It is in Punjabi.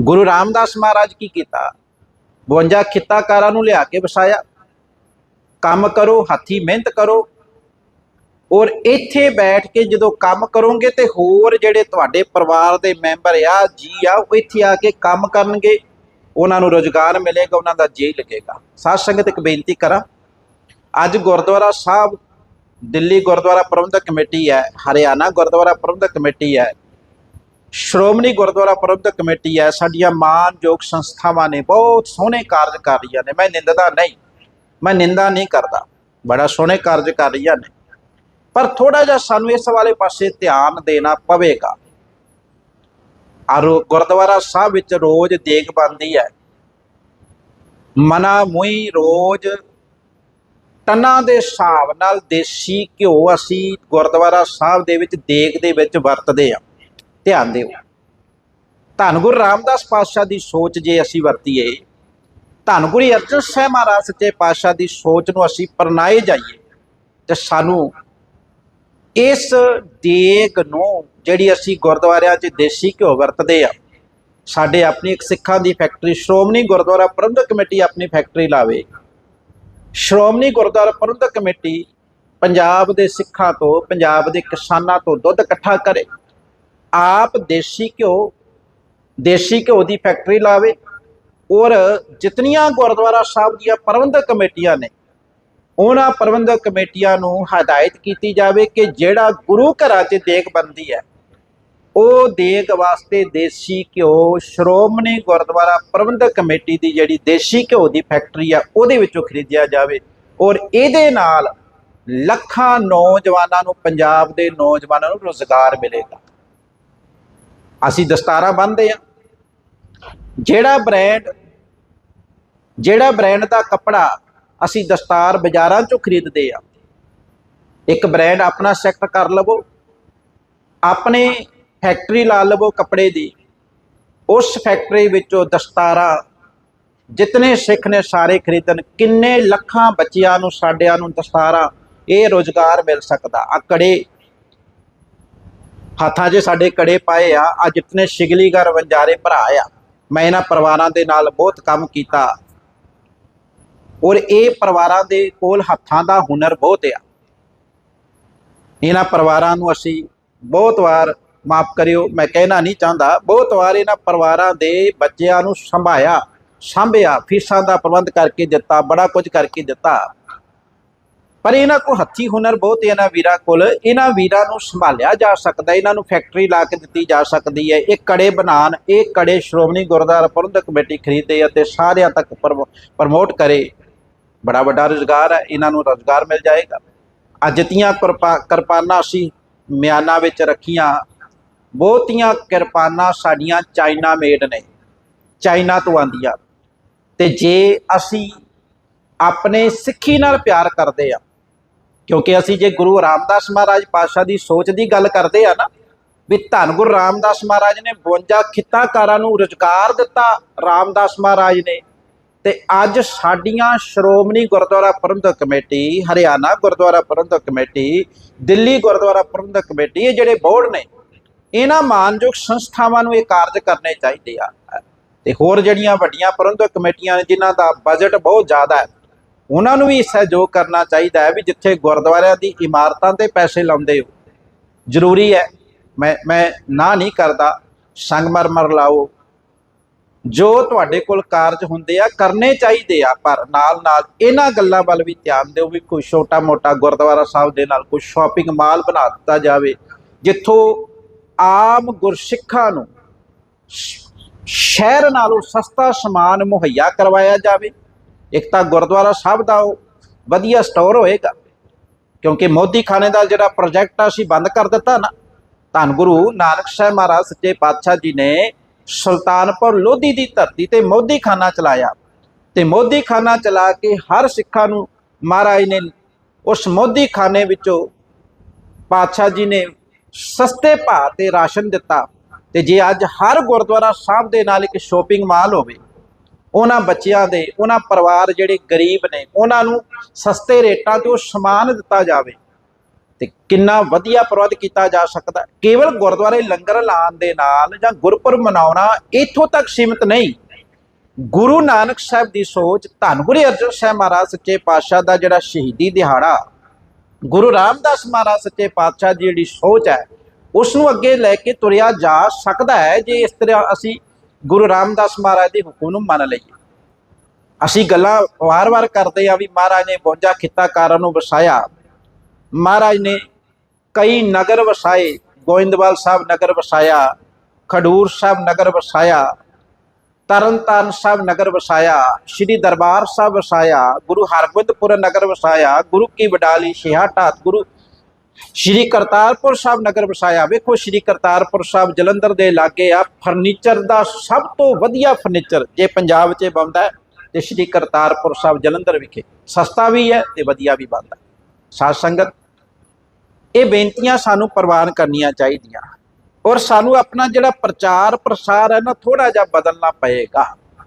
ਗੁਰੂ ਰਾਮਦਾਸ ਮਹਾਰਾਜ ਕੀ ਕੀਤਾ? 52 ਖਿੱਤਾਕਾਰਾਂ ਨੂੰ ਲਿਆ ਕੇ ਵਸਾਇਆ। ਕੰਮ ਕਰੋ, ਹੱਥੀ ਮਿਹਨਤ ਕਰੋ। ਔਰ ਇੱਥੇ ਬੈਠ ਕੇ ਜਦੋਂ ਕੰਮ ਕਰੋਗੇ ਤੇ ਹੋਰ ਜਿਹੜੇ ਤੁਹਾਡੇ ਪਰਿਵਾਰ ਦੇ ਮੈਂਬਰ ਆ, ਜੀ ਆ, ਉਹ ਇੱਥੇ ਆ ਕੇ ਕੰਮ ਕਰਨਗੇ। ਉਹਨਾਂ ਨੂੰ ਰੋਜ਼ਗਾਰ ਮਿਲੇਗਾ, ਉਹਨਾਂ ਦਾ ਜੀ ਲੱਗੇਗਾ। ਸਾਧ ਸੰਗਤ ਇੱਕ ਬੇਨਤੀ ਕਰਾਂ, ਅੱਜ ਗੁਰਦੁਆਰਾ ਸਾਹਿਬ, ਦਿੱਲੀ ਗੁਰਦੁਆਰਾ ਪ੍ਰਬੰਧਕ ਕਮੇਟੀ ਹੈ, ਹਰਿਆਣਾ ਗੁਰਦੁਆਰਾ ਪ੍ਰਬੰਧਕ ਕਮੇਟੀ ਹੈ ਸ਼੍ਰੋਮਣੀ ਗੁਰਦੁਆਰਾ ਪ੍ਰਬੰਧਕ ਕਮੇਟੀ ਹੈ, ਸਾਡੀਆਂ ਮਾਨਯੋਗ ਸੰਸਥਾਵਾਂ ਨੇ ਬਹੁਤ ਸੋਹਣੇ ਕਾਰਜ ਕਰ ਰਹੀਆਂ ਨੇ। ਮੈਂ ਨਿੰਦਦਾ ਨਹੀਂ, ਮੈਂ ਨਿੰਦਾ ਨਹੀਂ ਕਰਦਾ। ਬੜਾ ਸੋਹਣੇ ਕਾਰਜ ਕਰ ਰਹੀਆਂ ਨੇ। ਪਰ ਥੋੜਾ ਜਿਹਾ ਸਾਨੂੰ ਇਸ ਵਾਲੇ ਪਾਸੇ ਧਿਆਨ ਦੇਣਾ ਪਵੇਗਾ। ਔਰ ਗੁਰਦੁਆਰਾ ਸਾਹਿਬ ਵਿੱਚ ਰੋਜ਼ ਦੇਗ ਬਣਦੀ ਹੈ। ਮਨਾ ਮੁਈ ਰੋਜ਼ ਟਨਾਂ ਦੇ ਹਿਸਾਬ ਨਾਲ ਦੇਸੀ ਘਿਓ ਅਸੀਂ ਗੁਰਦੁਆਰਾ ਸਾਹਿਬ ਦੇ ਵਿੱਚ ਦੇਗ ਦੇ ਵਿੱਚ ਵਰਤਦੇ ਆ ਧਿਆਨ ਦਿਓ। ਧੰਨ ਗੁਰੂ ਰਾਮਦਾਸ ਪਾਤਸ਼ਾਹ ਦੀ ਸੋਚ ਜੇ ਅਸੀਂ ਵਰਤੀਏ, ਧੰਨ ਗੁਰੂ ਅਰਜਨ ਸਾਹਿਬ ਮਹਾਰਾਜ ਸੱਚੇ ਪਾਤਸ਼ਾਹ ਦੀ ਸੋਚ ਨੂੰ ਅਸੀਂ ਪਰਨਾਏ ਜਾਈਏ, ਤੇ ਸਾਨੂੰ ਇਸ ਦੇਗ ਨੂੰ ਜਿਹੜੀ ਅਸੀਂ ਗੁਰਦੁਆਰਿਆਂ 'ਚ ਦੇਸੀ ਘਿਓ ਵਰਤਦੇ ਆ, ਸਾਡੇ ਆਪਣੀ ਇੱਕ ਸਿੱਖਾਂ ਦੀ ਫੈਕਟਰੀ, ਸ਼੍ਰੋਮਣੀ ਗੁਰਦੁਆਰਾ ਪ੍ਰਬੰਧਕ ਕਮੇਟੀ ਆਪਣੀ ਫੈਕਟਰੀ ਲਾਵੇ। ਸ਼੍ਰੋਮਣੀ ਗੁਰਦੁਆਰਾ ਪ੍ਰਬੰਧਕ ਕਮੇਟੀ ਪੰਜਾਬ ਦੇ ਸਿੱਖਾਂ ਤੋਂ, ਪੰਜਾਬ ਦੇ ਕਿਸਾਨਾਂ ਤੋਂ ਦੁੱਧ ਇਕੱਠਾ ਕਰੇ। ਆਪ ਦੇਸੀ ਘਿਓ ਦੇਸੀ ਘਿਓ ਦੀ ਫੈਕਟਰੀ ਲਾਵੇ ਔਰ ਜਿਤਨੀਆਂ ਗੁਰਦੁਆਰਾ ਸਾਹਿਬ ਦੀਆਂ ਪ੍ਰਬੰਧਕ ਕਮੇਟੀਆਂ ਨੇ, ਉਹਨਾਂ ਪ੍ਰਬੰਧਕ ਕਮੇਟੀਆਂ ਨੂੰ ਹਦਾਇਤ ਕੀਤੀ ਜਾਵੇ ਕਿ ਜਿਹੜਾ ਗੁਰੂ ਘਰਾਂ 'ਚ ਦੇਗ ਬੰਦੀ ਹੈ, ਉਹ ਦੇਗ ਵਾਸਤੇ ਦੇਸੀ ਘਿਓ ਸ਼੍ਰੋਮਣੀ ਗੁਰਦੁਆਰਾ ਪ੍ਰਬੰਧਕ ਕਮੇਟੀ ਦੀ ਜਿਹੜੀ ਦੇਸੀ ਘਿਓ ਦੀ ਫੈਕਟਰੀ ਆ, ਉਹਦੇ ਵਿੱਚੋਂ ਖਰੀਦਿਆ ਜਾਵੇ ਔਰ ਇਹਦੇ ਨਾਲ ਲੱਖਾਂ ਨੌਜਵਾਨਾਂ ਨੂੰ, ਪੰਜਾਬ ਦੇ ਨੌਜਵਾਨਾਂ ਨੂੰ ਰੋਜ਼ਗਾਰ ਮਿਲੇਗਾ। ਅਸੀਂ ਦਸਤਾਰਾਂ ਬੰਨਦੇ ਆ ਜਿਹੜਾ ਬ੍ਰਾਂਡ ਜਿਹੜਾ ਬ੍ਰਾਂਡ ਦਾ ਕੱਪੜਾ ਅਸੀਂ ਦਸਤਾਰ ਬਾਜ਼ਾਰਾਂ ਚੋਂ ਖਰੀਦਦੇ ਆ ਇੱਕ ਬ੍ਰਾਂਡ ਆਪਣਾ ਸੈਕਟ ਕਰ ਲਵੋ, ਆਪਣੇ ਫੈਕਟਰੀ ਲਾ ਲਵੋ ਕੱਪੜੇ ਦੀ, ਉਸ ਫੈਕਟਰੀ ਵਿੱਚੋਂ ਦਸਤਾਰਾਂ ਜਿਤਨੇ ਸਿੱਖ ਨੇ ਸਾਰੇ ਖਰੀਦਣ, ਕਿੰਨੇ ਲੱਖਾਂ ਬੱਚਿਆਂ ਨੂੰ, ਸਾਡਿਆਂ ਨੂੰ ਦਸਤਾਰਾਂ ਇਹ ਰੋਜ਼ਗਾਰ ਮਿਲ ਸਕਦਾ। ਆ ਕੜੇ ਹੱਥਾਂ 'ਚ ਸਾਡੇ ਕੜੇ ਪਾਏ ਆ ਆ ਜਿਤਨੇ ਸ਼ਿਗਲੀਗਰ ਵੰਜਾਰੇ ਭਰਾ ਆ, ਮੈਂ ਇਹਨਾਂ ਪਰਿਵਾਰਾਂ ਦੇ ਨਾਲ ਬਹੁਤ ਕੰਮ ਕੀਤਾ। ਔਰ ਇਹ ਪਰਿਵਾਰਾਂ ਦੇ ਕੋਲ ਹੱਥਾਂ ਦਾ ਹੁਨਰ ਬਹੁਤ ਆ। ਇਹਨਾਂ ਪਰਿਵਾਰਾਂ ਨੂੰ ਅਸੀਂ ਬਹੁਤ ਵਾਰ ਮਾਫ ਕਰਿਓ, ਮੈਂ ਕਹਿਣਾ ਨਹੀਂ ਚਾਹੁੰਦਾ। ਬਹੁਤ ਵਾਰ ਇਹਨਾਂ ਪਰਿਵਾਰਾਂ ਦੇ ਬੱਚਿਆਂ ਨੂੰ ਸੰਭਾਇਆ, ਸੰਭਿਆ, ਫੀਸਾਂ ਦਾ ਪ੍ਰਬੰਧ ਕਰਕੇ ਦਿੱਤਾ, ਬੜਾ ਕੁਝ ਕਰਕੇ ਦਿੱਤਾ। ਪਰ ਇਹਨਾਂ ਕੋਲ ਹੱਥੀ ਹੁਨਰ ਬਹੁਤ ਇਹਨਾਂ ਵੀਰਾਂ ਕੋਲ। ਇਹਨਾਂ ਵੀਰਾਂ ਨੂੰ ਸੰਭਾਲਿਆ ਜਾ ਸਕਦਾ, ਇਹਨਾਂ ਨੂੰ ਫੈਕਟਰੀ ਲਾ ਕੇ ਦਿੱਤੀ ਜਾ ਸਕਦੀ ਹੈ। ਇਹ ਕੜੇ ਬਣਾਉਣ, ਇਹ ਕੜੇ ਸ਼੍ਰੋਮਣੀ ਗੁਰਦੁਆਰਾ ਪ੍ਰਬੰਧਕ ਕਮੇਟੀ ਖਰੀਦੇ ਅਤੇ ਸਾਰਿਆਂ ਤੱਕ ਪ੍ਰਮੋਟ ਕਰੇ। ਬੜਾ ਵੱਡਾ ਰੁਜ਼ਗਾਰ ਹੈ, ਇਹਨਾਂ ਨੂੰ ਰੁਜ਼ਗਾਰ ਮਿਲ ਜਾਏਗਾ। ਅਜਤੀਆਂ ਕਿਰਪਾਨਾਂ ਅਸੀਂ ਮਿਆਨਾਂ ਵਿੱਚ ਰੱਖੀਆਂ। ਬਹੁਤੀਆਂ ਕਿਰਪਾਨਾਂ ਸਾਡੀਆਂ ਚਾਈਨਾ ਮੇਡ ਨੇ, ਚਾਈਨਾ ਤੋਂ ਆਂਦੀਆਂ ਤੇ ਜੇ ਅਸੀਂ ਆਪਣੇ ਸਿੱਖੀ ਨਾਲ ਪਿਆਰ ਕਰਦੇ ਆ ਕਿਉਂਕਿ ਅਸੀਂ ਜੇ ਗੁਰੂ ਰਾਮਦਾਸ ਮਹਾਰਾਜ ਪਾਤਸ਼ਾਹ ਦੀ ਸੋਚ ਦੀ ਗੱਲ ਕਰਦੇ ਆ ਨਾ, ਵੀ ਧੰਨ ਗੁਰੂ ਰਾਮਦਾਸ ਮਹਾਰਾਜ ਨੇ 52 ਖਿੱਤਾਕਾਰਾਂ ਨੂੰ ਰੁਜ਼ਗਾਰ ਦਿੱਤਾ ਰਾਮਦਾਸ ਮਹਾਰਾਜ ਨੇ, ਤੇ ਅੱਜ ਸਾਡੀਆਂ Shiromani Gurdwara Prabandhak committee, Haryana Gurdwara Prabandhak committee, Delhi Gurdwara Prabandhak committee, ਇਹ ਜਿਹੜੇ ਬੋਰਡ ਨੇ, ਇਹਨਾਂ ਮਾਨਯੋਗ ਸੰਸਥਾਵਾਂ ਨੂੰ ਇਹ ਕਾਰਜ ਕਰਨੇ ਚਾਹੀਦੇ ਆ। ਤੇ ਹੋਰ ਜਿਹੜੀਆਂ ਵੱਡੀਆਂ ਪ੍ਰਬੰਧਕ ਕਮੇਟੀਆਂ ਨੇ, ਜਿਨ੍ਹਾਂ ਦਾ ਬਜਟ ਬਹੁਤ ਜ਼ਿਆਦਾ ਹੈ ਉਹਨਾਂ ਨੂੰ ਵੀ ਸਹਿਯੋਗ ਕਰਨਾ ਚਾਹੀਦਾ ਹੈ ਵੀ ਜਿੱਥੇ ਗੁਰਦੁਆਰਿਆਂ ਦੀ ਇਮਾਰਤਾਂ ਤੇ ਪੈਸੇ ਲਾਉਂਦੇ ਹੋ। ਜ਼ਰੂਰੀ ਹੈ। ਮੈਂ ਮੈਂ ਨਾ ਨਹੀਂ ਕਰਦਾ। ਸੰਗਮਰਮਰ ਲਾਓ। ਜੋ ਤੁਹਾਡੇ ਕੋਲ ਕਾਰਜ ਹੁੰਦੇ ਆ, ਕਰਨੇ ਚਾਹੀਦੇ ਆ, ਪਰ ਨਾਲ ਨਾਲ ਇਹਨਾਂ ਗੱਲਾਂ ਵੱਲ ਵੀ ਧਿਆਨ ਦਿਓ ਵੀ ਕੋਈ ਛੋਟਾ ਮੋਟਾ ਗੁਰਦੁਆਰਾ ਸਾਹਿਬ ਦੇ ਨਾਲ ਕੋਈ ਸ਼ਾਪਿੰਗ ਮਾਲ ਬਣਾ ਦਿੱਤਾ ਜਾਵੇ, ਜਿੱਥੋਂ ਆਮ ਗੁਰਸਿੱਖਾਂ ਨੂੰ ਸ਼ਹਿਰ ਨਾਲੋਂ ਸਸਤਾ ਸਮਾਨ ਮੁਹੱਈਆ ਕਰਵਾਇਆ ਜਾਵੇ। ਇੱਕ ਤਾਂ ਗੁਰਦੁਆਰਾ ਸਾਹਿਬ ਦਾ ਵਧੀਆ ਸਟੋਰ ਹੋਏਗਾ। ਕਿਉਂਕਿ ਮੋਦੀ ਖਾਨੇ ਦਾ ਜਿਹੜਾ ਪ੍ਰੋਜੈਕਟ ਆ, ਅਸੀਂ ਬੰਦ ਕਰ ਦਿੱਤਾ ਨਾ। ਧੰਨ ਗੁਰੂ ਨਾਨਕ ਸਾਹਿਬ ਮਹਾਰਾਜ, ਸੱਚੇ ਪਾਤਸ਼ਾਹ ਜੀ ਨੇ ਸੁਲਤਾਨਪੁਰ ਲੋਧੀ ਦੀ ਧਰਤੀ ਤੇ ਮੋਦੀ ਖਾਨਾ ਚਲਾਇਆ। ਤੇ ਮੋਦੀ ਖਾਨਾ ਚਲਾ ਕੇ ਹਰ ਸਿੱਖਾਂ ਨੂੰ ਮਹਾਰਾਜ ਨੇ ਉਸ ਮੋਦੀ ਖਾਨੇ ਵਿੱਚੋਂ ਪਾਤਸ਼ਾਹ ਜੀ ਨੇ ਸਸਤੇ ਭਾਅ ਤੇ ਰਾਸ਼ਨ ਦਿੱਤਾ। ਤੇ ਜੇ ਅੱਜ ਹਰ ਗੁਰਦੁਆਰਾ ਸਾਹਿਬ ਦੇ ਨਾਲ ਇੱਕ ਸ਼ੋਪਿੰਗ ਮਾਲ ਹੋਵੇ ਉਹਨਾਂ ਬੱਚਿਆਂ ਦੇ, ਉਹਨਾਂ ਪਰਿਵਾਰ ਜਿਹੜੇ ਗਰੀਬ ਨੇ, ਉਹਨਾਂ ਨੂੰ ਸਸਤੇ ਰੇਟਾਂ ਤੇ ਉਹ ਸਮਾਨ ਦਿੱਤਾ ਜਾਵੇ। ਤੇ ਕਿੰਨਾ ਵਧੀਆ ਪ੍ਰਬੰਧ ਕੀਤਾ ਜਾ ਸਕਦਾ ਕੇਵਲ ਗੁਰਦੁਆਰੇ ਲੰਗਰ ਲਾਉਣ ਦੇ ਨਾਲ ਜਾਂ ਗੁਰਪੁਰਬ ਮਨਾਉਣਾ ਇੱਥੋਂ ਤੱਕ ਸੀਮਿਤ ਨਹੀਂ। ਗੁਰੂ ਨਾਨਕ ਸਾਹਿਬ ਦੀ ਸੋਚ, ਧੰਨ ਗੁਰੂ ਅਰਜਨ ਸਾਹਿਬ ਮਹਾਰਾਜ ਸੱਚੇ ਪਾਤਸ਼ਾਹ ਦਾ ਜਿਹੜਾ ਸ਼ਹੀਦੀ ਦਿਹਾੜਾ, ਗੁਰੂ ਰਾਮਦਾਸ ਮਹਾਰਾਜ ਸੱਚੇ ਪਾਤਸ਼ਾਹ ਦੀ ਜਿਹੜੀ ਸੋਚ ਹੈ, ਉਸ ਨੂੰ ਅੱਗੇ ਲੈ ਕੇ ਤੁਰਿਆ ਜਾ ਸਕਦਾ ਹੈ। ਜੇ ਇਸ ਤਰ੍ਹਾਂ ਅਸੀਂ ਗੁਰੂ ਰਾਮਦਾਸ ਮਹਾਰਾਜ ਦੇ ਹੁਕਮ ਨੂੰ ਮੰਨ ਲਈਏ। ਅਸੀਂ ਗੱਲਾਂ ਵਾਰ-ਵਾਰ ਕਰਦੇ ਆ ਵੀ ਮਹਾਰਾਜ ਨੇ 52 ਖਿੱਤਾਕਾਰਾਂ ਨੂੰ ਵਸਾਇਆ। ਮਹਾਰਾਜ ਨੇ ਕਈ ਨਗਰ ਵਸਾਏ, ਗੋਇੰਦਵਾਲ ਸਾਹਿਬ ਨਗਰ ਵਸਾਇਆ, ਖਡੂਰ ਸਾਹਿਬ ਨਗਰ ਵਸਾਇਆ, ਤਰਨਤਾਰਨ ਸਾਹਿਬ ਨਗਰ ਵਸਾਇਆ, ਸ੍ਰੀ ਦਰਬਾਰ ਸਾਹਿਬ ਵਸਾਇਆ, ਗੁਰੂ ਹਰਗੋਬਿੰਦਪੁਰ ਨਗਰ ਵਸਾਇਆ, ਗੁਰੂ ਕੀ ਵਡਾਲੀ ਛੇਹਾਟਾਤ ਗੁਰੂ ਸ਼੍ਰੀ ਕਰਤਾਰਪੁਰ ਸਾਹਿਬ ਨਗਰ ਵਸਾਇਆ, ਵੇਖੋ ਸ਼੍ਰੀ ਕਰਤਾਰਪੁਰ ਸਾਹਿਬ ਜਲੰਧਰ ਦੇ ਲਾਗੇ ਆ, ਫਰਨੀਚਰ ਦਾ ਸਭ ਤੋਂ ਵਧੀਆ ਫਰਨੀਚਰ ਜੇ ਪੰਜਾਬ 'ਚ ਬਣਦਾ ਤੇ ਸ਼੍ਰੀ ਕਰਤਾਰਪੁਰ ਸਾਹਿਬ ਜਲੰਧਰ ਵਿਖੇ ਸਸਤਾ ਵੀ ਹੈ ਤੇ ਵਧੀਆ ਵੀ ਬਣਦਾ ਹੈ। ਸਾਧ ਸੰਗਤ, ਇਹ ਬੇਨਤੀਆਂ ਸਾਨੂੰ ਪ੍ਰਵਾਨ ਕਰਨੀਆਂ ਚਾਹੀਦੀਆਂ ਔਰ ਸਾਨੂੰ ਆਪਣਾ ਜਿਹੜਾ ਪ੍ਰਚਾਰ ਪ੍ਰਸਾਰ ਹੈ ਨਾ ਥੋੜਾ ਜਿਹਾ ਬਦਲਣਾ ਪਏਗਾ